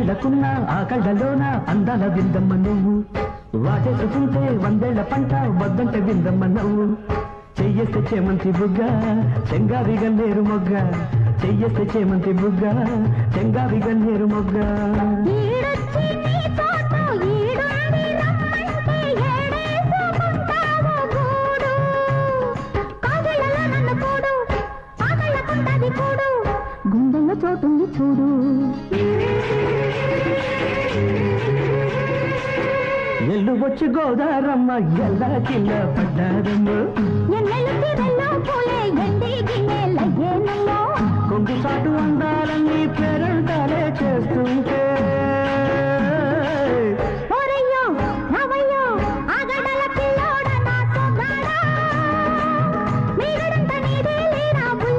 కళ్ళకున్న ఆ కళ్ళలోన అందాల విందమ్మ నువ్వు? వాటేసుకుంటే వందేళ్ళ పంట వద్దంటే విందమ్మ నువ్వు. చెయ్యేస్తే చేమంతి బుగ్గ చెంగావి లేరు మొగ్గ. చెయ్యేస్తే చేమంతి బుగ్గ చెంగావి లేరు మొగ్గ. ఈడొచ్చి నీ చూడు. ఎల్లు వచ్చి గోదారమ్మ ఎల్ల కిల్ల పడ్డారమ్మ. కొంగు సాటు అందాలన్నీ పేరంటాలే చేస్తుంటే